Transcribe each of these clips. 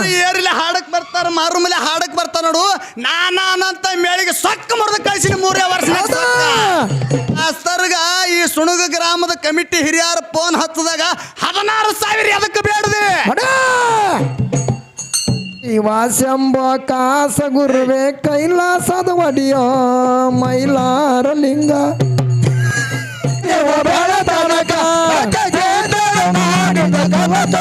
ಯಾರು ಏರಿಲಿ ಹಾಡಕ್ ಬರ್ತಾರ ಮಾರು ಮೇಲೆ ಹಾಡಕ್ ಬರ್ತಾರ ನೋಡು. ನಾನಂತ ಮೇಳಿಗೆ ಸೊಕ್ಕ ಮುರಿದ ಕಳಿಸಿನ ಮೂರೇ ವರ್ಷ ಸರ್ಗ ಈ ಸುಣುಗ ಗ್ರಾಮದ ಕಮಿಟಿ ಹಿರಿಯರ ಫೋನ್ ಹತ್ತದಾಗ ಹದಿನಾರು ಸಾವಿರ ಅದಕ್ಕೆ ಬೇಡದೆ? ಶಿವಶಂಭ ಕಾಸ ಗುರುವೆ ಕೈಲಾಸದ ಒಡಿಯೋ ಮೈಲಾರ ಲಿಂಗ. ಮಾಡಿದ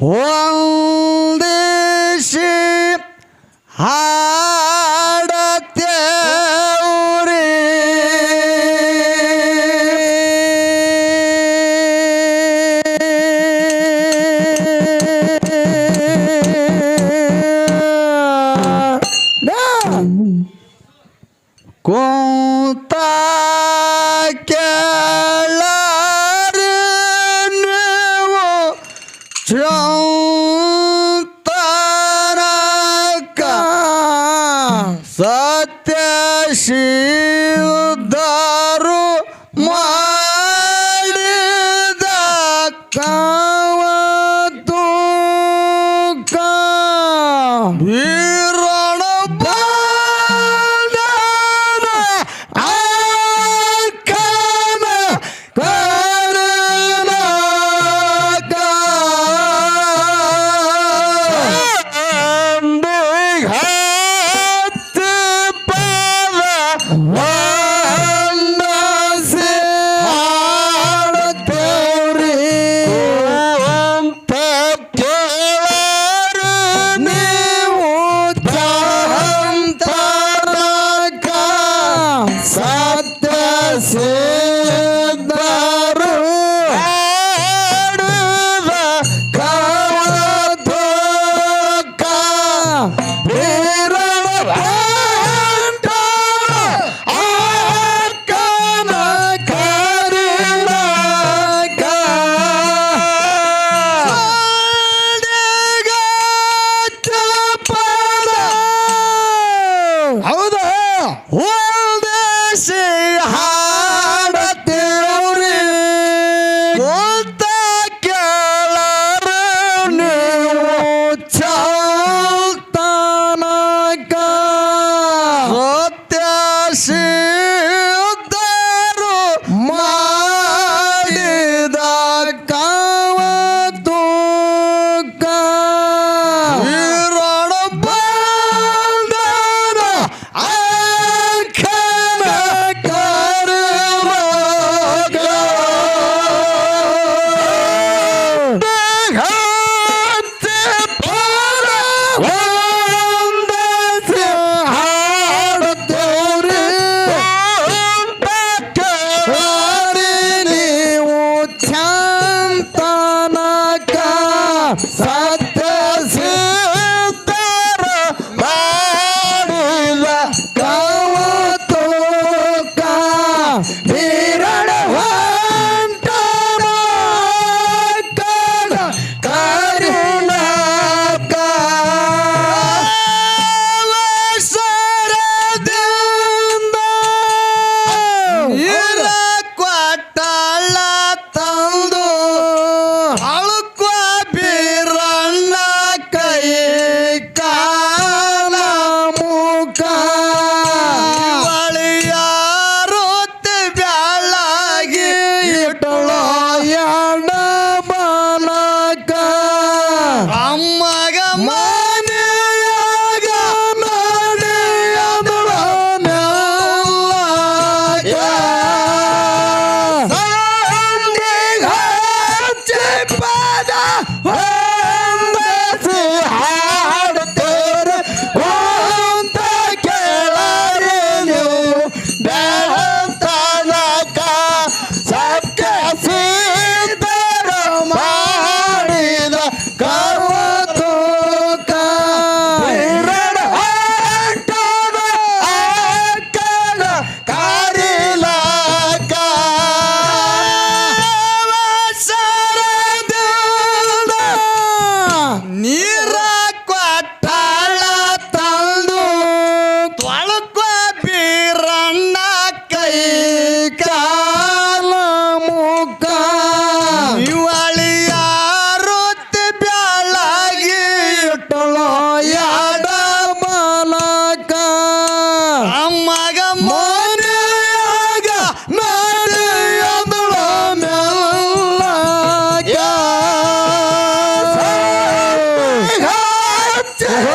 어 Yeah. dead.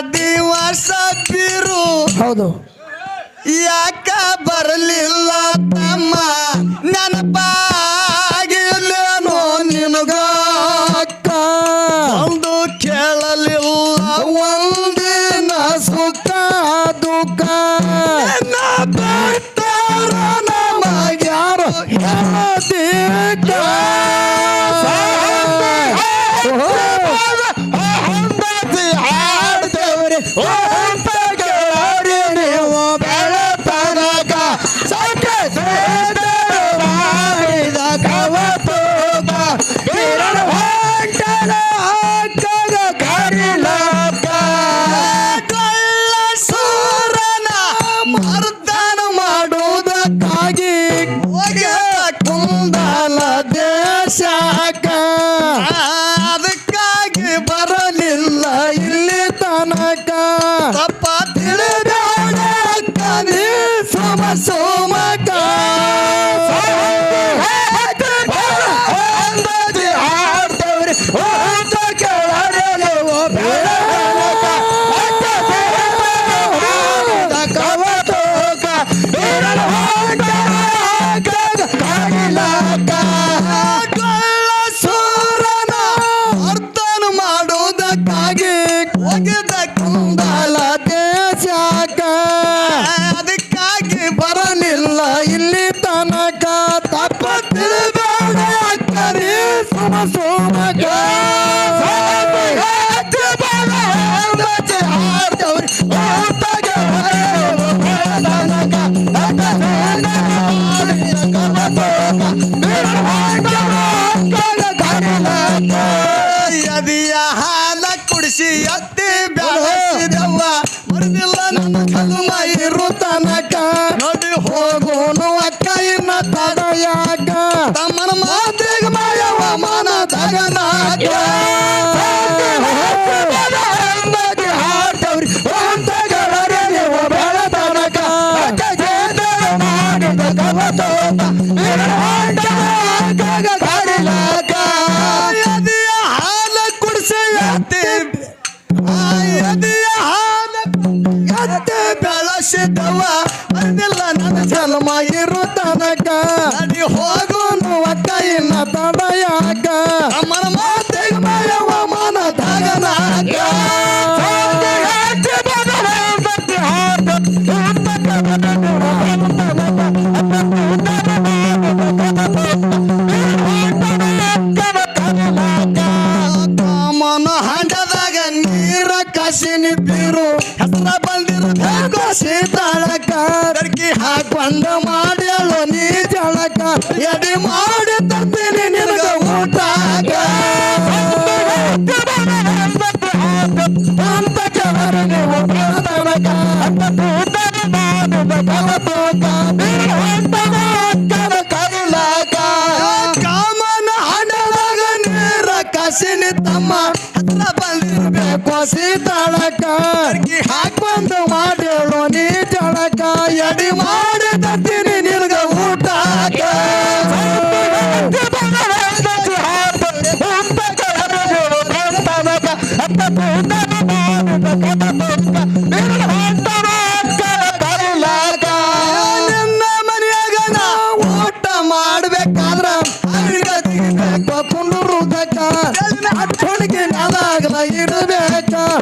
ದಿವಸ ಬಿರು ಹೌದು. ಯಾಕ ಬರಲಿಲ್ಲ ತಮ್ಮ ನೆನಪಾಗಿಲ್ಲೇನೋ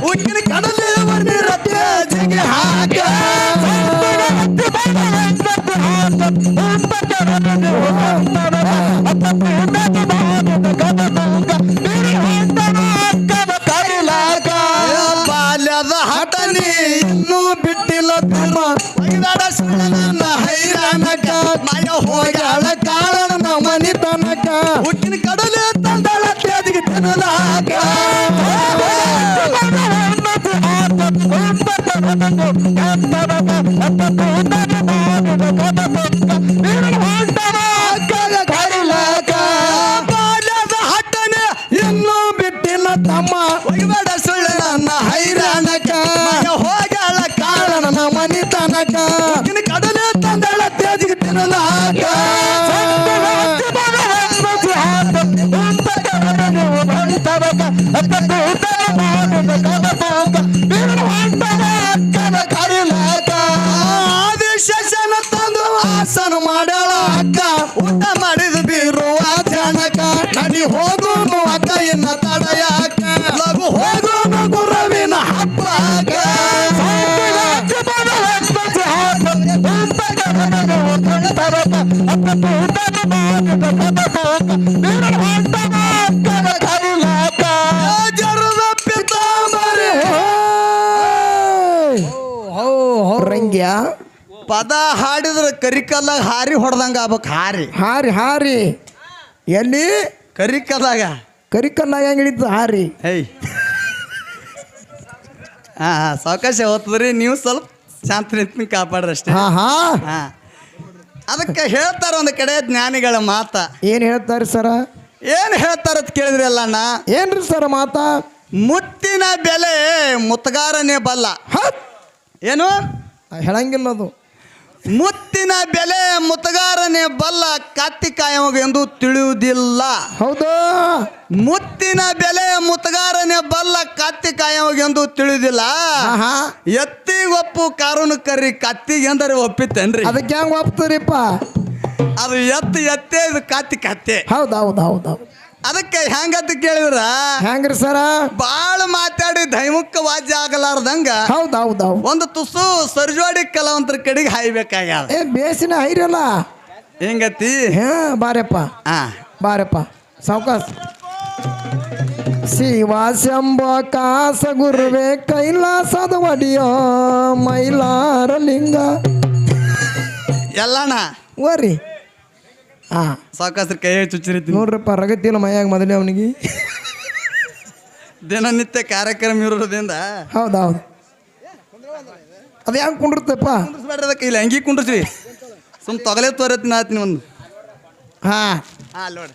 உயிர் கடல் ಮನಿ ಪದ ಹಾಡಿದ್ರ ಕರಿಕಲ್ಲಾಗ ಹಾರಿ ಹೊಡೆದಂಗ ಆಗ್ಬೇಕು. ಹಾರಿ. ಹಾರಿ ಹಾರಿ. ಎಲ್ಲಿ? ಕರಿಕಲ್ಲಾಗ. ಕರಿಕಲ್ಲ ಹೆಂಗ್ ಹಿಡಿತು ಹಾರಿ. ಹೇಯ್ ಹಾ ಹಾ ಸಾವಕಾಶ ಹೋಗ್ತದ್ರಿ ನೀವು ಸ್ವಲ್ಪ ಶಾಂತ ನಿಂತ ಕಾಪಾಡ್ರಿ ಅಷ್ಟೇ. ಹಾ ಹಾ. ಹಾಂ. ಅದಕ್ಕೆ ಹೇಳ್ತಾರ ಒಂದು ಕಡೆ ಜ್ಞಾನಿಗಳ ಮಾತ. ಏನು ಹೇಳ್ತಾರ ಸರ? ಏನು ಹೇಳ್ತಾರ ಅಂತ ಕೇಳಿದ್ರಿ ಅಲ್ಲಣ್ಣ ಏನ್ರಿ ಸರ ಮಾತಾ? ಮುತ್ತಿನ ಬೆಲೆ ಮುತ್ತಗಾರನೇ ಬಲ್ಲ. ಹತ್ ಏನು? ಹೇಳಂಗಿಲ್ಲ ಅದು. ಮುತ್ತಿನ ಬೆಲೆ ಮುತ್ತಗಾರನೇ ಬಲ್ಲ ಕತ್ತಿ ಕಾಯವಾಗ ಎಂದು ತಿಳಿಯುವುದಿಲ್ಲ. ಹೌದು? ಮುತ್ತಿನ ಬೆಲೆ ಮುತ್ತಗಾರನೇ ಬಲ್ಲ ಕತ್ತಿ ಕಾಯವಾಗ ಎಂದು ತಿಳಿಯುವುದಿಲ್ಲ ಎತ್ತಿಗೊಪ್ಪು ಕಾರುನ ಕರ್ರಿ ಕತ್ತಿಗೆ ಎಂದರೆ ಒಪ್ಪಿತ್ತೇನ್ರಿ ಅದಕ್ಕೆ ಹೆಂಗ್ ಒಪ್ತೀರಿಪ್ಪ? ಅದು ಎತ್ತು ಎತ್ತೇ ಇದು ಕತ್ತಿ ಕತ್ತೆ. ಹೌದು ಹೌದು ಹೌದು ಹೌದು ಅದಕ್ಕೆ ಹೆಂಗಂತ ಕೇಳಿದ್ರ? ಹೆಂಗ್ರಿ ಸರ? ಬಾಳ ಮಾತಾಡಿ ದೈಮುಖ ವಾದ್ಯ ಆಗಲಾರ್ದಂಗ ಹೌದು ಹೌದು ಹೌದು. ಒಂದು ತುಸು ಸರ್ಜೋಡಿ ಕಲಾವಂತರ ಕಡೆಗೆ ಹಾಯ್ಬೇಕಾಗ್ಯದ. ಏ ಬೇಸಿನ ಹೈರಲ್ಲ? ಹೆಂಗತಿ? ಹಾ ಬಾರಪ್ಪ. ಆ ಬಾರಪ್ಪ. ಸಾವ್ಕಾಸ್. ಶಿವ ಶಂಭ ಕಾಸ ಗುರುವೆ ಕೈಲಾಸದ ಒಡಿಯೋ ಮೈಲಾರ ಲಿಂಗ ಎಲ್ಲಣ್ಣ? ಓರಿ ಹಾ ಸಾವಕಾಸ್ರ ಕೈ ಚುಚ್ಚಿರಿತೀನಿ ನೋಡ್ರಪ್ಪ ರಗತಿಲ್ಲ ಮೈಯಾಗ ಮೊದಲೇ ಅವನಿಗೆ. ದಿನನಿತ್ಯ ಕಾರ್ಯಕ್ರಮ ಇರೋದ್ರಿಂದ. ಹೌದು ಹೌದು ಅದು ಹೆಂಗೆ ಕುಂಡಿರ್ತಪ್ಪ? ಕುಂಡ್ರಿಸ್ಬೇಡ್ರಿ ಅದಕ್ಕೆ ಇಲ್ಲಿ ಕುಂಡ್ರಿಸ್ರಿ. ಸುಮ್ ತೊಗಲೆ ತೋರತ್ತಿ ಆತೀನಿ ಒಂದು ಹಾ. ಹಾಂ ನೋಡಿ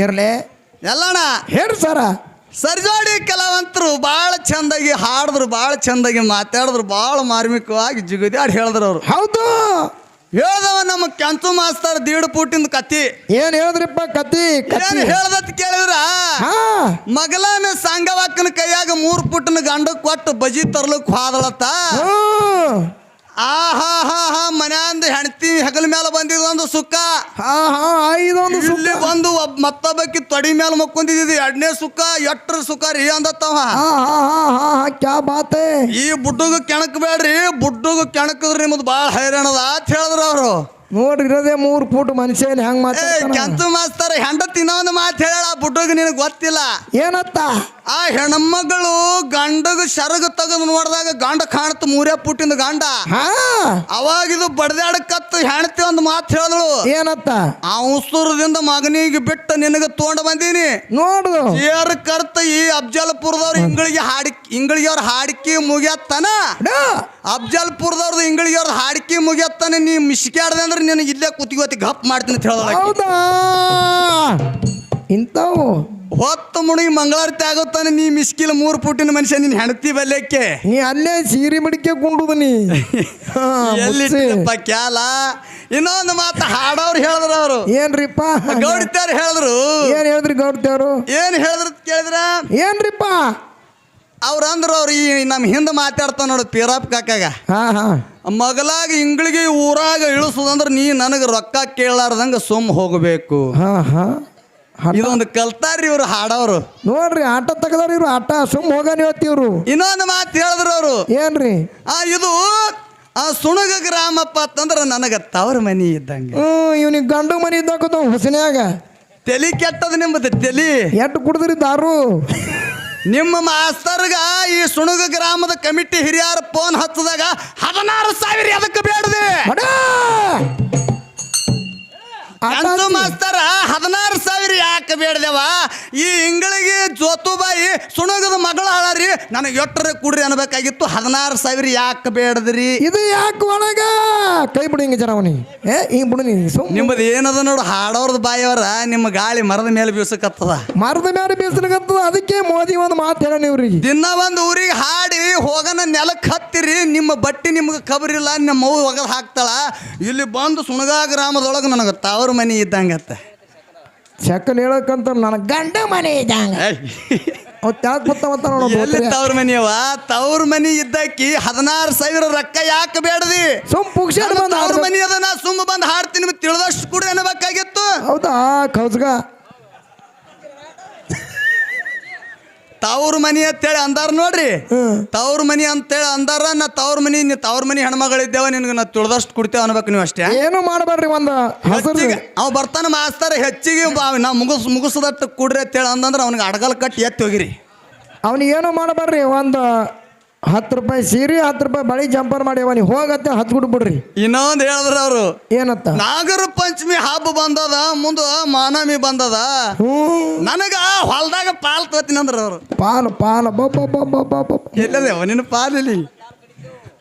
ಇರಲಿ ಇರ್ಲಿ? ಎಲ್ಲಣ್ಣ? ಹೇಳ್ರಿ ಸರ. ಸರ್ಜೋಡಿ ಕೆಲವಂತರು ಭಾಳ ಚಂದಾಗಿ ಹಾಡಿದ್ರು ಭಾಳ ಚಂದಾಗಿ ಮಾತಾಡಿದ್ರು ಭಾಳ ಮಾರ್ಮಿಕವಾಗಿ ಜಿಗುದಾಡಿ ಹೇಳಿದ್ರು ಅವರು. ಹೌದು. ಹೇಳ್ದವ ನಮ್ಮ ಕೆಂಚು ಮಾಸ್ತರ್ ದೀಡ್ ಪುಟ್ಟಿಂದ ಕತ್ತಿ. ಏನ್ ಹೇಳಿದ್ರಿಪ್ಪ ಕತ್ತಿ ಏನ್ ಕತಿ ಹೇಳ್ದತ್ ಕೇಳಿದ್ರ? ಹಾ. ಮಗಲನ ಸಂಗವಾಕನ ಕೈಯಾಗ ಮೂರ್ ಪುಟ್ಟನ ಗಂಡ ಕೊಟ್ಟು ಬಜಿ ತರ್ಲಕ್ ಹಾದಳತ್ತ? ಹ್ಮ್. ಆ ಹಾ ಹಾ ಹಾ ಮನ್ಯಾಂದ ಹೆಣ್ತಿ ಹೆಗಲ ಮೇಲೆ ಬಂದಿದೊಂದು ಸುಕ್ಕ. ಹಾ ಹಾ ಇದೊಂದು ಇಲ್ಲಿ ಬಂದು ಒಬ್ಬ ಮತ್ತೊಬ್ಬಕಿ ತೊಡಿ ಮೇಲೆ ಮಕ್ಕೊಂದಿದ್ದು ಎರಡನೇ ಸುಕ್ಕ ಎಟ್ರ ಸುಖ ರೀ ಅಂದತ್ತವ. ಹಾ ಹಾ ಹಾ ಹಾ ಹಾ ಕ್ಯಾ ಬಾತ್. ಈ ಬುಡ್ಡುಗ ಕೆಣಕ್ ಬೇಡ್ರಿ ಬುಡ್ಡುಗ ಕೆಣಕದ್ರಿ ನಿಮ್ದು ಭಾಳ ಹೈರಾಣದ ಅಂತ ಹೇಳಿದ್ರು ಅವರು. ನೋಡ್ರಿ ಇರೋದೇ ಮೂರು ಫೂಟ್ ಮನುಷ್ಯನ್ ಹೆಂಗ್ ಮಾತಾಡ್ತಾನೆ. ಕೆಂತು ಮಾಸ್ತಾರ ಹೆಂಡತಿ ಇನ್ನೊಂದು ಮಾತು ಹೇಳ ಬುಡ್ಡುಗ ನಿನಗೆ ಗೊತ್ತಿಲ್ಲ. ಏನತ್ತ? ಆ ಹೆಣ್ಮಗಳು ಗಂಡಗ ಸರಗ ತೆಗೆದು ನೋಡಿದಾಗ ಗಂಡ ಕಾಣತ್ ಮೂರೇ ಪುಟ್ಟಿನ ಗಂಡ. ಅವಾಗ ಇದು ಬಡ್ದಾಡಕತ್ತು ಹೆಣ್ತಿ ಒಂದು ಮಾತು ಹೇಳಿದಳು. ಏನತ್ತ? ಆ ಉಸುರದಿಂದ ಮಗನಿಗೆ ಬಿಟ್ಟು ನಿನಗೆ ತೊಗೊಂಡ ಬಂದೀನಿ. ನೋಡು. ಏರ್ ಕರ್ತ ಈ ಅಫ್ಜಲ್ಪುರದವ್ರು ಇಂಗಳಿಗೆ ಹಾಡಿ ಇಂಗಳಿಗೆ ಅವ್ರ ಹಾಡಿಕೆ ಮುಗಿಯತ್ತಾನ. ಅಫ್ಜಲ್ಪುರದವ್ರದ್ದು ಇಂಗಳಿಗೆ ಅವ್ರ ಹಾಡಿಕೆ ಮುಗಿಯತ್ತಾನೆ ನೀ ಮಿಸ್ಕ್ಯಾಡ್ದೆ ಅಂದ್ರೆ ನಿನಗೆ ಇಲ್ಲೇ ಕುತ್ತಿಗೋತಿ ಗಪ್ ಮಾಡ್ತೀನಿ ಅಂತ ಹೇಳಿದಳು ಇಂಥವು. ಹೊತ್ತು ಮುಣಿ ಮಂಗಳಾರತಿ ಆಗುತ್ತಾನೆ ನೀ ಮಿಸ್ಕಿಲ್ ಮೂರು ಪುಟ್ಟಿನ ಮನುಷ್ಯ ನಿನ್ನ ಹೆಣತಿ ಬಲ್ಯಕ್ಕೆ. ನೀ ಅಲ್ಲೇ ಸೀರೆ ಮಡಿಕೆ ಕುಂಡುದು ನೀ ಹಾ, ಕ್ಯಾಲ? ಇನ್ನೊಂದು ಮಾತು ಹಾಡೋರು ಹೇಳಿದ್ರು ಅವರು. ಏನ್ರಿಪ್ಪ? ಗೌಡಿತ್ಯಾರು ಹೇಳಿದ್ರು. ಏನ್ ಹೇಳಿದ್ರಿ ಗೌಡ್ತೇವ್ರು ಏನ್ ಹೇಳಿದ್ರು ಕೇಳಿದ್ರ? ಏನ್ರಿಪ್ಪ? ಅವ್ರ ಅಂದ್ರು ಅವ್ರು ಈ ನಮ್ಮ ಹಿಂದೆ ಮಾತಾಡ್ತಾವ ನೋಡು ಪೀರಪ್ಪ ಕಾಕಾಗ. ಹಾ ಹಾ. ಮಗಲಾಗ ಇಂಗ್ಳಿಗೆ ಊರಾಗ ಇಳಿಸೋದಂದ್ರೆ ನೀ ನನಗೆ ರೊಕ್ಕ ಕೇಳಾರ್ದಂಗ ಸುಮ್ ಹೋಗಬೇಕು. ಹಾ ಹಾ. ಹಠ. ಇದೊಂದು ಕಲ್ತಾರ್ರಿ ಇವ್ರು ಹಾಡೋರು. ನೋಡ್ರಿ ಆಟ ತೆಗದಾರ ಇವ್ರು ಆಟ ಸುಮ್ ಹೋಗಾನ ಹೇಳ್ತಿವ್ರು. ಇನ್ನೊಂದು ಮಾತು ಹೇಳಿದ್ರು ಅವರು. ಏನ್ರಿ? ಆ ಇದು ಆ ಸುಣಗ ಗ್ರಾಮಪ್ಪ ಅಂತಂದ್ರೆ ನನಗೆ ತವರ ಮನಿ ಇದ್ದಂಗೆ. ಹ್ಮ್ ಇವನಿಗೆ ಗಂಡು ಮನಿ ಇದ್ದಾಗ ಹುಸಿನ್ಯಾಗ. ತಲಿ ಕೆಟ್ಟದ ನಿಮ್ಮದು ತಲಿ. ಎಟ್ಟು ಕುಡಿದ್ರಿ ದಾರು? ನಿಮ್ಮ ಮಾಸ್ತರ್ಗ ಈ ಸುಣಗ ಗ್ರಾಮದ ಕಮಿಟಿ ಹಿರಿಯರ ಫೋನ್ ಹಚ್ಚದಾಗ ಹದಿನಾರು ಸಾವಿರ ಅದಕ್ಕೆ ಬೇಡದೆ? ಅಂತ. ಮಾಸ್ತರ? ಹದಿನಾರು ಸಾವಿರ ಯಾಕೆ ಬೇಡದೆವ? ಈ ಇಂಗಳಿಗೆ ಜೋತುಬಾಯಿ ಸುಣಗದ ಮಗಳ ಹಾಳಾರಿ. ನನಗೆ ಎಟ್ಟರೆ ಕುಡ್ರಿ ಅನ್ಬೇಕಾಗಿತ್ತು. ಹದಿನಾರು ಸಾವಿರ ಯಾಕೆ ಬೇಡದ್ರಿ? ಇದು ಯಾಕೆ ಒಳಗ ಕೈ ಬಿಡು ಹಿಂಗೆ ಜನ ಅವನಿಗೆ. ಏ ಹಿಂಗೆ ಬಿಡು ನೀನು. ಸುಮ್ ನಿಮ್ಮದು ಏನದ ನೋಡು ಹಾಡೋರ್ದ ಬಾಯವರ ನಿಮ್ಮ ಗಾಳಿ ಮರದ ಮೇಲೆ ಬೀಸಕತ್ತದ. ಮರದ ಮೇಲೆ ಬೀಸಕತ್ತದ ಅದಕ್ಕೆ ಮೋದಿ ಒಂದು ಮಾತು ಹೇಳ ಇವ್ರಿಗೆ. ದಿನ ಒಂದು ಊರಿಗೆ ಹಾಡಿ ಹೋಗನ ನೆಲಕ್ಕೆ ಹತ್ತಿರಿ. ನಿಮ್ಮ ಬಟ್ಟಿ ನಿಮ್ಗೆ ಕಬರಿಲ್ಲ ನಿಮ್ಮ ಮೌ ಒಗದು ಹಾಕ್ತಾಳ. ಇಲ್ಲಿ ಬಂದು ಸುಣಗಾ ಗ್ರಾಮದೊಳಗೆ ನನಗೆ ತವರು ಮನಿ ಇದ್ದಂಗತ್ತ. ಚಕ್ಕನ್ ಹೇಳಕ್ಕಂತ ನನ್ನ ಗಂಡ ಮನೆ ಇದ್ದಂಗ. ತವ್ರ ಮನಿಯವ ತವ್ರ ಮನಿ ಇದ್ದಕ್ಕಿ ಹದಿನಾರು ಸಾವಿರ ರೊಕ್ಕ ಯಾಕೆ ಬೇಡದಿ? ಸುಮ್ ಪುಕ್ಷಾಡ್ ಬಂದ ತವ್ರ ಮನಿ ಅದ ನಾ ಸುಮ್ಮ ಬಂದು ಹಾಡ್ತೀನಿ ತಿಳಿದಷ್ಟು ಕೂಡ ಅನ್ಬೇಕಾಗಿತ್ತು ಹೌದಾ ಕೌಸ್ಗ ತವ್ರ ಮನಿ ಅಂತೇಳಿ ಅಂದಾರ ನೋಡ್ರಿ. ತವ್ರ ಮನಿ ಅಂತೇಳಿ ಅಂದಾರ ನಾ ತವ್ರ ಮನಿ ನೀ ತವ್ರ ಮನಿ ಹೆಣ್ಮಗಳಿದ್ದೇವ ನಿನ್ಗೆ ನಾ ತುಳ್ದಷ್ಟು ಕೊಡ್ತೇವೆ ಅನ್ಬೇಕು ನೀವು ಅಷ್ಟೇ. ಏನು ಮಾಡಬೇಡ್ರಿ ಒಂದು ಹಸರು. ಹೆಚ್ಚಿಗೆ ಅವ ಬರ್ತಾನ ಮಾಸ್ತರ ಹೆಚ್ಚಿಗೆ ಬಾ- ನಾ ಮುಗಿಸ್ ಮುಗಿಸದಟ್ಟು ಅಂತ ಅಂತೇಳಿ ಅಂದಂದ್ರೆ ಅವ್ನಿಗೆ ಅಡಗಲ್ ಕಟ್ಟಿ ಎತ್ತಿ ಹೋಗಿರಿ. ಅವ್ನಿಗೆ ಏನು ಮಾಡಬೇಡ್ರಿ ಒಂದು ಹತ್ತು ರೂಪಾಯಿ ಸೀರೆ ಹತ್ತು ರೂಪಾಯಿ ಬಳಿ ಜಂಪರ್ ಮಾಡಿ ಅವನಿಗೆ ಹೋಗತ್ತೆ ಹತ್ತು ಗುಡ್ ಬಿಡ್ರಿ. ಇನ್ನೊಂದು ಹೇಳಿದ್ರ ಅವರು. ಏನತ್ತ? ನಾಗರ ಪಂಚಮಿ ಹಬ್ಬ ಬಂದದ ಮುಂದ ಮಾನಮಿ ಬಂದದ. ನನಗ ಹೊಲ್ದಾಗ ಪಾಲ್ ತೋತೀನಿ ಅಂದ್ರ ಅವರು. ಪಾಲು ಪಾಲ್ ಬಬ್ಬ ಅವನಿನ ಪಾಲ್ ಇಲ್ಲಿ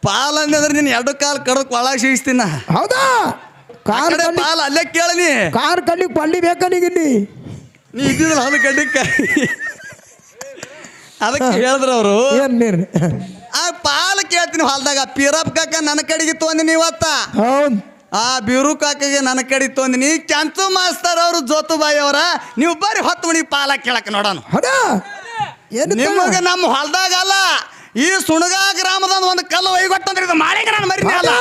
ಪಾಲ್ ಅಂದ್ರೆ ನೀನು ಎರಡು ಕಾಲು ಕಡಕ್ ಒಳಗೆ ಸಿಗಿಸ್ತೀನ. ಹೌದಾ? ಕಾರ್ ಪಾಲ್ ಅಲ್ಲೇ ಕೇಳನಿ. ಕಾರ್ ಕಣ್ಣಿಗೆ ಪಳ್ಳಿ ಬೇಕಾ ನೀಗಿಲ್ಲಿ? ನೀ ಇದ್ದಿದ್ರಲ್ಲ ಹೊಲ ಗಡ್ಡಿಕ್ಕ. ಅದಕ್ಕೆ ಹೇಳಿದ್ರು ಅವರು ಏನ್ ನೀರು ಆ ಪಾಲ್ ಕೇಳ್ತೀನಿ ಹೊಲ್ದಾಗ ಪೀರಪ್ ಕಾಕ ನನ್ನ ಕಡೆಗೆ ತೊಂದಿನಿ ಇವತ್ತ ಹೌದು. ಆ ಬಿರು ಕಾಕಗೆ ನನ್ನ ಕಡೆ ತೊಂದಿನಿ ಕೆಂಚು ಮಾಸ್ತರ್ ಅವರು ಜೋತುಬಾಯಿ ಅವರ ನೀವು ಬರೀ ಹೊತ್ತು ಮಣಿ ಪಾಲ ಕೇಳಕ್ ನೋಡೋಣ ಹೌದಾ? ಏನು ನಿಮಗೆ ನಮ್ಮ ಹೊಲ್ದಾಗ ಅಲ್ಲ ಈ ಸುಣಗ ಗ್ರಾಮದ ಒಂದು ಕಲ್ಲು ಒಯ್ಗೊಟ್ಟಂದ್ರೆ ಇದು ಮಾಳಿಗೆ ನಾನು ಮರಿ ಅಲ್ಲ.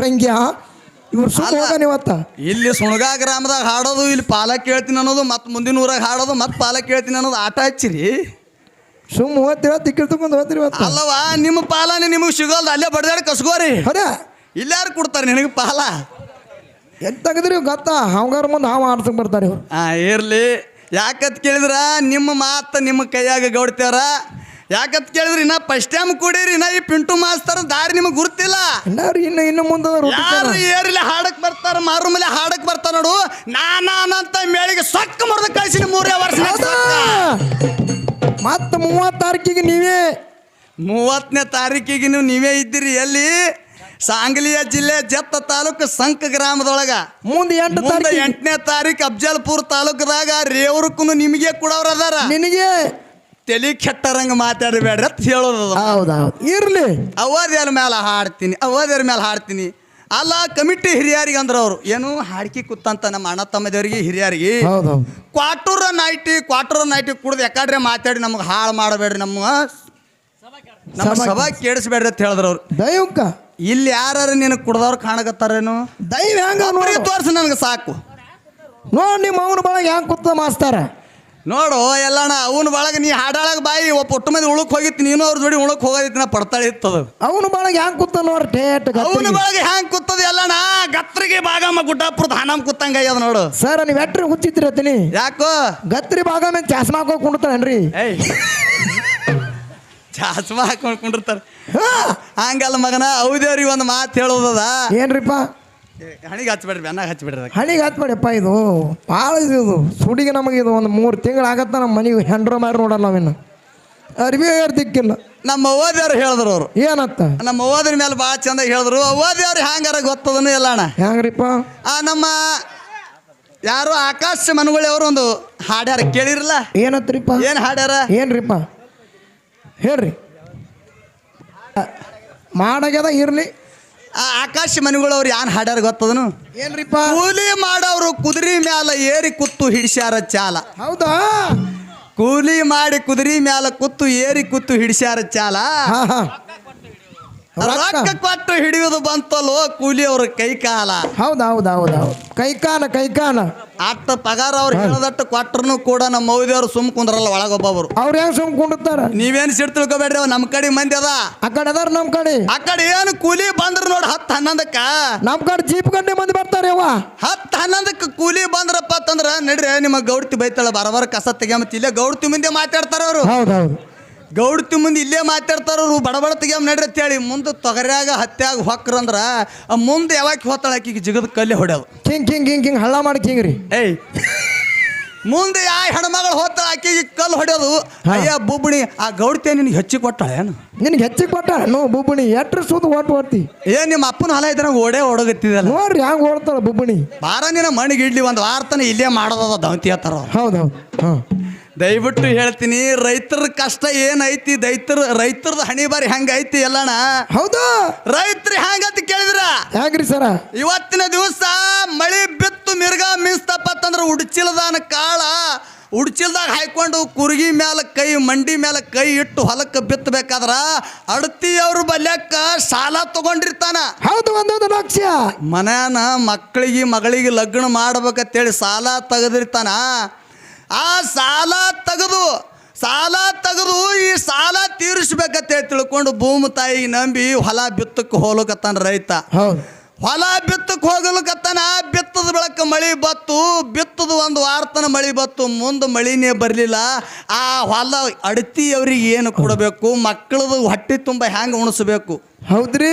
ರಂಗ್ಯ? ಇವ್ರು ಸುಮ್ಮ ಅಲ್ಲ. ಹೋಗಾನ ಇವತ್ತ. ಇಲ್ಲಿ ಸುಣಗ ಗ್ರಾಮದಾಗ ಹಾಡೋದು ಇಲ್ಲಿ ಪಾಲ ಕೇಳ್ತೀನಿ ಅನ್ನೋದು ಮತ್ತೆ ಮುಂದಿನ ಊರಾಗ ಹಾಡೋದು ಮತ್ತೆ ಪಾಲ ಕೇಳ್ತೀನಿ ಅನ್ನೋದು ಆಟ ಹಚ್ಚಿರಿ. ಸುಮ್ಮ ಹೋಗ್ತೀರ ತಿಕ್ಕಿ ತಗೊಂಡು ಹೋಗ್ತೀರಿ ಇವತ್ತು. ಅಲ್ಲವಾ ನಿಮ್ಮ ಪಾಲನೆ ನಿಮಗೆ ಸಿಗೋಲ್ದು ಅಲ್ಲೇ ಬಡ್ದಾಡಿ ಕಸ್ಕೋರಿ ಹೌದಾ ಇಲ್ಲಾರು ಕೊಡ್ತಾರೆ ನಿನಗೆ ಪಾಲ? ಎಂತ ತೆಗೆದ್ರಿ ಗೊತ್ತ? ಹಂಗಾರ ಮುಂದೆ ಹಾವು ಆಡ್ಸಕ್ ಬರ್ತಾರೆ ಇವ್ರು. ಆ ಇರ್ಲಿ. ಯಾಕತ್ ಕೇಳಿದ್ರ ನಿಮ್ಮ ಮಾತು ನಿಮ್ಮ ಕೈಯಾಗ ಗೌಡ್ತಾರ ಯಾಕತ್ ಕೇಳಿದ್ರಿ ನಾ ಫಸ್ಟ್ ಟೈಮ್ ಕೂಡಿರಿ ನಾ ಈ ಪಿಂಟು ಮಾಸ್ತರ್ ದಾರಿ ನಿಮಗೆ ಗುರ್ತಿಲ್ಲ. ಇನ್ನು ಇನ್ನು ಮುಂದೆ ಯಾರು ಏರಿಲಿ ಹಾಡಕ್ ಬರ್ತಾರ ಮಾರು ಮೇಲೆ ಹಾಡಕ್ ಬರ್ತಾರ ನೋಡು. ನಾನಂತ ಮೇಳಿಗೆ ಸಕ್ಕ ಮುರಿದ ಕಳಿಸಿನಿ ಮೂರೇ ವರ್ಷ ಮತ್ತೆ ಮೂವತ್ತು ತಾರೀಕಿಗೆ ನೀವೇ? ಮೂವತ್ತನೇ ತಾರೀಕಿಗೆ ನೀವು ನೀವೇ ಇದ್ದೀರಿ ಎಲ್ಲಿ? ಸಾಂಗ್ಲಿಯ ಜಿಲ್ಲೆ ಜತ್ತ ತಾಲೂಕು ಸಂಕ ಗ್ರಾಮದೊಳಗ. ಮುಂದೆ ಎಂಟು ಎಂಟನೇ ತಾರೀಕು ಅಫಜಲ್ಪುರ್ ತಾಲೂಕದಾಗ ರೇವ್ರಕ್ಕೂ ನಿಮಗೆ ಕೊಡವ್ರ ಅದಾರ. ನಿನಗೆ? ತಲಿ ಕೆಟ್ಟರಂಗ ಮಾತಾಡಬೇಡ್ರಿ ಅಂತ ಹೇಳೋದು. ಹೌದೌದು. ಇರ್ಲಿ. ಅವಧಿಯರ ಮೇಲೆ ಹಾಡ್ತೀನಿ ಅವಧಿಯರ ಮೇಲೆ ಹಾಡ್ತೀನಿ. ಅಲ್ಲ ಕಮಿಟಿ ಹಿರಿಯರಿಗೆ ಅಂದ್ರೆ ಅವರು ಏನು ಹಾಡ್ಕಿ ಕೂತಂತ ನಮ್ಮ ಅಣ್ಣ ತಮ್ಮದವ್ರಿಗೆ ಹಿರಿಯರಿಗೆ. ಕ್ವಾಟರ್ ನೈಟಿ ಕ್ವಾಟರ್ ನೈಟಿ ಕುಡ್ದು ಯಾಕಡ್ರೆ ಮಾತಾಡಿ ನಮ್ಗೆ ಹಾಳು ಮಾಡಬೇಡ್ರಿ ನಮ್ಮ ನಮ್ಮ ಸಭಾ- ಕೇಳಿಸ್ಬೇಡ್ರಿ ಅಂತ ಹೇಳಿದ್ರು ಅವ್ರು. ದೈವಕ್ಕ ಇಲ್ಲಿ ಯಾರು ನಿನಗೆ ಕುಡ್ದವ್ರು ಕಾಣಕತ್ತಾರೇನು? ದೈವ ಹೆಂಗ ನೋಡಿ. ತೋರಿಸಿ ನನಗೆ ಸಾಕು. ನೋಡಿ ನಿಮ್ಮ ಅವನ ಬಳಗ ಹೆಂಗ್ ಕೂತ ಮಾಸ್ತಾರ. ನೋಡು ಎಲ್ಲಣ್ಣ ಅವನು ಒಳಗೆ ನೀ ಹಾಡಾಳಾಗ ಬಾಯಿ ಒಬ್ಬ ಪುಟ್ಟ ಮಂದಿ ಉಳಕ್ ಹೋಗಿತ್ತು ನೀನು ಅವ್ರ ಜೋಡಿ ಉಳಕ್ ಹೋಗೋದಿತ್ತು ನಾ ಪಡ್ತಾಳೆ ಇತ್ತದ. ಅವನು ಬಾಳಗ ಹ್ಯಾಂಗ್ ಕೂತ ನೋಡ್ರಿ ಟೇಟ್ ಅವನ ಒಳಗೆ ಹ್ಯಾಂಗ್ ಕೂತದ ಎಲ್ಲಣ್ಣ ಗತ್ರಿಗೆ ಬಾಗಮ್ಮ ಗುಡ್ಡಾಪುರದ ಹಾನಮ್ ಕೂತಂಗ ಅಯ್ಯದ ನೋಡು. ಸರ್ ನೀವು ಎಟ್ರಿ ಹುಚ್ಚಿತ್ತಿರತ್ತೀನಿ ಯಾಕೋ? ಗತ್ರಿ ಭಾಗ ಮೇಲೆ ಚಾಸ್ಮಾ ಹಾಕೋಕ್ ಕುಂಡ್ತಾನ್ರಿ ಏಯ್. ಚಾಸ್ಮಾ ಹಾಕೊಂಡು ಕುಂಡಿರ್ತಾರ. ಹಂಗಲ್ಲ ಮಗನ ಹೌದೇವ್ರಿ ಒಂದು ಮಾತು ಹೇಳೋದದ? ಏನ್ರಿಪ್ಪ? ಹಣಿಗೆ ಹಚ್ಬೇಡ್ರಿ ಅನ್ನ ಹಚ್ಬಿಡ್ರಿ. ಹಣಿಗೆ ಇದು ಭಾಳ ಇದು ಇದು ಸುಡಿಗೆ ನಮಗೆ ಇದು ಒಂದು ಮೂರು ತಿಂಗಳು ಆಗತ್ತ ನಮ್ಮ ಮನೆಗೆ ಹೆಂಡ್ರ ಮಾರಿ ನೋಡಲ್ಲ ನಾವಿನ್ನು. ಅರ್ವಿ ದಿಕ್ಕಿಲ್ಲ ನಮ್ಮ ಓದಿಯವ್ರು ಹೇಳಿದ್ರು ಅವರು. ಏನತ್ತ? ನಮ್ಮ ಓದಿನ ಮೇಲೆ ಭಾಳ ಚಂದ ಹೇಳಿದ್ರು ಓದಿಯವ್ರು ಹ್ಯಾಂಗಾರ ಗೊತ್ತದನು ಇಲ್ಲ ಅಣ್ಣ. ಹೆಂಗ್ರಿಪ್ಪ ಆ ನಮ್ಮ ಯಾರು ಆಕಾಶ ಮನಗುಳಿ ಅವರು ಒಂದು ಹಾಡ್ಯಾರ ಕೇಳಿರಲ್ಲ ಏನತ್ರಿಪ್ಪ? ಏನು ಹಾಡ್ಯಾರ? ಏನ್ರಿಪ್ಪ? ಹೇಳ್ರಿ. ಮಾಡಾಗ್ಯದ ಇರ್ಲಿ. ಆ ಆಕಾಶ ಮನೆಗಳು ಅವ್ರು ಯಾನ್ ಹಾಡ್ಯಾರ ಗೊತ್ತದನು? ಏನ್ರಿಪ್ಪ? ಕೂಲಿ ಮಾಡವ್ರು ಕುದುರೆ ಮ್ಯಾಲ ಏರಿ ಕುತ್ತು ಹಿಡಿಸ್ಯಾರ ಚಾಲ. ಹೌದಾ? ಕೂಲಿ ಮಾಡಿ ಕುದುರೆ ಮ್ಯಾಲ ಕುತ್ತು ಏರಿ ಕುತ್ತು ಹಿಡಿಸ್ಯಾರ ಚಾಲ. ರೊಕ್ಕ. ಕೊಟ್ಟು ಹಿಡಿಯೋದು ಬಂತಲ್ಲೋ ಕೂಲಿ ಅವ್ರ ಕೈ ಕಾಲ ಹೌದು ಹೌದು ಹೌದು ಹೌದು. ಕೈಕಾಲ ಕೈಕಾಲ. ಅಟ್ಟ ಪಗಾರ ಅವ್ರು ಹೇಳದಟ್ಟು ಕೊಟ್ಟರು ಕೂಡ ನಮ್ಮ ಮೌದಿಯವ್ರು ಸುಮ್ ಕುಂದ್ರಲ್ಲ ಒಳಗೊಬ್ಬೊಬ್ರು ಅವ್ರು ಹೆಂಗ್ ಸುಮ್ ಕುಂಡಿರ್ತಾರ ನೀವೇನ್ ಸಿಟ್ಟು ತಿಳ್ಕೊಬೇಡ್ರಿ ಅವ್ ನಮ್ಮ ಕಡೆ ಮಂದಿ ಅದ. ಆ ಕಡೆ ಅದಾರ ನಮ್ ಕಡೆ. ಆ ಕಡೆ ಏನು ಕೂಲಿ ಬಂದ್ರ ನೋಡಿ ಹತ್ತು ಹನ್ನೊಂದಕ್ಕ. ನಮ್ ಕಡೆ ಜೀಪ್ ಗಂಟೆ ಮಂದಿ ಬರ್ತಾರೆ ಅವ್ವ. ಹತ್ತು ಹನ್ನೊಂದಕ್ಕೆ ಕೂಲಿ ಬಂದ್ರಪ್ಪ ಅಂತಂದ್ರ ನಡ್ರಿ ನಿಮ್ಮ ಗೌಡ್ತಿ ಬೈತಾಳ ಬರಬರ ಕಸ ತೆಗಿಯಮತ್ ಇಲ್ಲೇ ಗೌಡ್ತಿ ಮುಂದೆ ಮಾತಾಡ್ತಾರ ಅವರು. ಹೌದು ಹೌದು. ಗೌಡ್ತಿ ಮುಂದೆ ಇಲ್ಲೇ ಮಾತಾಡ್ತಾರವ್ರು ಬಡಬಡ ತೆಗಿಯಮ್ ನಡ್ರಿ ಅಂತ ಹೇಳಿ ಮುಂದೆ ತೊಗರ್ಯಾಗ ಹತ್ಯಾಗ ಹೊಕ್ರಂದ್ರ ಅಂದ್ರೆ ಮುಂದೆ ಯಾವಾಗ ಹೋತಾಳ ಆಕಿಗೆ ಜಿಗದ ಕಲ್ಲಿ ಹೊಡ್ಯಾವ. ಕಿಂಗ್ ಕಿಂಗ್ ಕಿಂಗ್ ಕಿಂಗ್ ಹಳ್ಳ ಮಾಡಿ ಕಿಂಗ್ ರೀ ಏಯ್. ಮುಂದೆ ಯಾ ಹೆಣ್ಮಗಳು ಹೋತಾಳ ಆಕಿಗೆ ಕಲ್ಲು ಹೊಡ್ಯೋದು ಅಯ್ಯ ಬುಬ್ಬಣಿ ಆ ಗೌಡ್ತಿ ನಿನಗೆ ಹೆಚ್ಚಿ ಕೊಟ್ಟಾಳ ಏನು? ನಿನಗೆ ಹೆಚ್ಚಿ ಕೊಟ್ಟ ನೋ ಬುಬ್ಬಣಿ ಎಟ್ರ ಸೂದು ಓಟ್ ಓಡ್ತಿ ಏ ನಿಮ್ಮ ಅಪ್ಪನ ಹೊಲ ಇದ್ರೆ ಓಡೇ ಓಡೋಗತ್ತಿದಲ್ಲ. ನೋಡ್ರಿ ಹ್ಯಾಂಗ ಓಡ್ತಾಳ ಬುಬ್ಬಣಿ. ಬಾರ ನಿನ್ನ ಮಣಿಗೆ ಇಡ್ಲಿ ಒಂದು ವಾರ್ತನ ಇಲ್ಲೇ ಮಾಡೋದದ ದಂತಿ ಹತ್ತಾರ. ಹೌದು ಹೌದು ಹಾಂ. ದಯವಿಟ್ಟು ಹೇಳ್ತೀನಿ ರೈತರ ಕಷ್ಟ ಏನೈತಿ ರೈತರ ರೈತರದ ಹಣಿ ಬಾರಿ ಹೆಂಗೈತಿ ಎಲ್ಲಣ್ಣ ಹೌದು? ರೈತರು ಹೆಂಗಂತ ಕೇಳಿದ್ರ? ಹ್ಯಾಂಗ್ರಿ ಸರ? ಇವತ್ತಿನ ದಿವಸ ಮಳಿ ಬಿತ್ತು ಮಿರ್ಗ ಮೀಸ್ತಪ್ಪ ಅಂತಂದ್ರೆ ಉಡ್ಚಿಲ್ದಾನ ಕಾಳ. ಉಡ್ಚಿಲ್ದಾಗ ಹಾಯ್ಕೊಂಡು ಕುರ್ಗಿ ಮ್ಯಾಲ ಕೈ ಮಂಡಿ ಮ್ಯಾಲ ಕೈ ಇಟ್ಟು ಹೊಲಕ್ಕೆ ಬಿತ್ತಬೇಕಾದ್ರ ಅಡತಿಯವ್ರ ಬಲ್ಯಕ್ಕ ಸಾಲ ತಗೊಂಡಿರ್ತಾನ. ಹೌದು ಒಂದೊಂದು ಲಕ್ಷ. ಮನ್ಯಾನ ಮಕ್ಕಳಿಗೆ ಮಗಳಿಗೆ ಲಗ್ನ ಮಾಡ್ಬೇಕಂತೇಳಿ ಸಾಲ ತೆಗೆದಿರ್ತಾನ. ಆ ಸಾಲ ತೆಗೆದು ಸಾಲ ತೆಗೆದು ಈ ಸಾಲ ತೀರಿಸ್ಬೇಕಂತೇಳಿ ತಿಳ್ಕೊಂಡು ಭೂಮಿ ತಾಯಿಗೆ ನಂಬಿ ಹೊಲ ಬಿತ್ತಕ್ಕೆ ಹೋಗ್ಲಕತ್ತಾನ ರೈತ. ಹೊಲ ಬಿತ್ತಕ್ಕೆ ಹೋಗ್ಲಕತ್ತಾನ ಬಿತ್ತದ ಬೆಳಕ ಮಳಿ ಬತ್ತು ಬಿತ್ತದ ಒಂದು ವಾರ್ತನ ಮಳಿ ಬತ್ತು ಮುಂದೆ ಮಳಿನೇ ಬರಲಿಲ್ಲ. ಆ ಹೊಲ ಅಡತಿ ಅವ್ರಿಗೆ ಏನು ಕೊಡಬೇಕು ಮಕ್ಕಳದು ಹೊಟ್ಟೆ ತುಂಬ ಹ್ಯಾಂಗೆ ಉಣಿಸ್ಬೇಕು. ಹೌದ್ರಿ?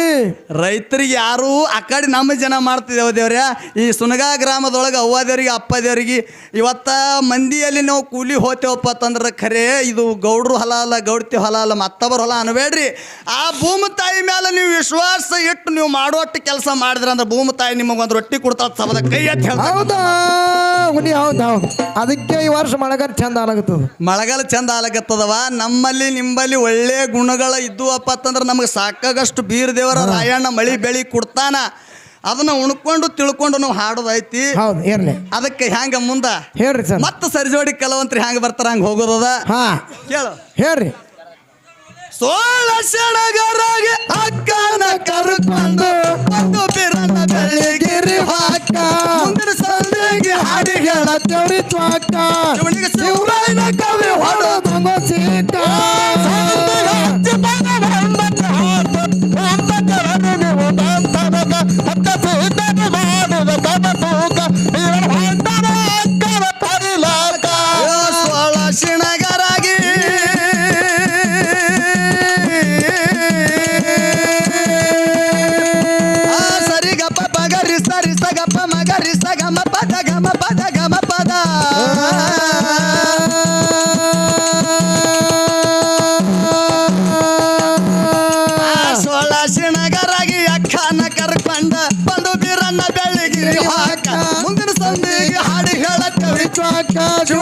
ರೈತರಿಗೆ ಯಾರು ಆ ಕಡೆ ನಮ್ಮ ಜನ ಮಾಡ್ತಿದ್ದೇವೆ ದೇವ್ರ. ಈ ಸುನಗಾ ಗ್ರಾಮದೊಳಗೆ ಅವ್ವಾದೇವ್ರಿಗೆ ಅಪ್ಪದೇವ್ರಿಗೆ ಇವತ್ತ ಮಂದಿಯಲ್ಲಿ ನಾವು ಕೂಲಿ ಹೋತೇವಪ್ಪ ಅಂತಂದ್ರೆ ಖರೆ ಇದು ಗೌಡ್ರು ಹೊಲ ಅಲ್ಲ ಗೌಡ್ತಿ ಹೊಲ ಅಲ್ಲ ಮತ್ತೊಬ್ಬರ ಹೊಲ ಅನ್ಬೇಡ್ರಿ. ಆ ಭೂಮಿ ತಾಯಿ ಮೇಲೆ ನೀವು ವಿಶ್ವಾಸ ಇಟ್ಟು ನೀವು ಮಾಡೋಷ್ಟು ಕೆಲಸ ಮಾಡಿದ್ರೆ ಅಂದ್ರೆ ಭೂಮಿ ತಾಯಿ ನಿಮಗೊಂದು ಒಂದು ರೊಟ್ಟಿ ಕೊಡ್ತಾಳ ಸಬದ ಕೈ ಅಂತ ಹೇಳ್ತಾರೆ ಹೌದಾ? ಹುನಿ ಹೌದು ಹೌದು? ಅದಕ್ಕೆ ಈ ವರ್ಷ ಮಳೆಗಾಲ ಚಂದ ಆಗತ್ತದ ಮಳೆಗಾಲ ಚಂದ ಆಲಕತ್ತದವ ನಮ್ಮಲ್ಲಿ ನಿಂಬಲ್ಲಿ ಒಳ್ಳೆ ಗುಣಗಳ ಇದ್ದುವಪ್ಪ ಅಂತಂದ್ರೆ ನಮಗೆ ಸಾಕಾಗಷ್ಟು ಬೀರ್ ದೇವರ ರಾಯಣ್ಣ ಮಳಿ ಬೆಳಿ ಕೊಡ್ತಾನ. ಅದನ್ನ ಉಣ್ಕೊಂಡು ತಿಳ್ಕೊಂಡು ನಾವು ಹಾಡೋದೈತಿ. ಹೌದು ಇರ್ಲಿ. ಅದಕ್ಕೆ ಹ್ಯಾಂಗ ಮುಂದ? ಹೇಳ್ರಿ ಸರ್. ಮತ್ತೆ ಸರಿಜೋಡಿ ಕೆಲವಂತ್ರಿ ಹ್ಯಾಂಗ ಬರ್ತಾರ ಹಂಗ ಹೋಗೋದದ? ಹಾ. ಕೇಳು. ಹೇಳ್ರಿ. ಸೋಳ ಸೆಣಗರಾಗಿ ಅಕ್ಕನ ಕರ್ಕೊಂಡು ಒಂದು ಬಿರನ ಬೆಳ್ಳಿಗಿರಿ ಹಾಕ. ಮುಂದಿನ ಸಂದಿಗೆ ಹಾಡಿ ಹೇಳ ಚ್ವಾಕ ಇವನಿಗೆ ಶಿವರಾಯನ ಕವಿ ಹೊಡೋದಂಗ ಸೀಕ 자, 자.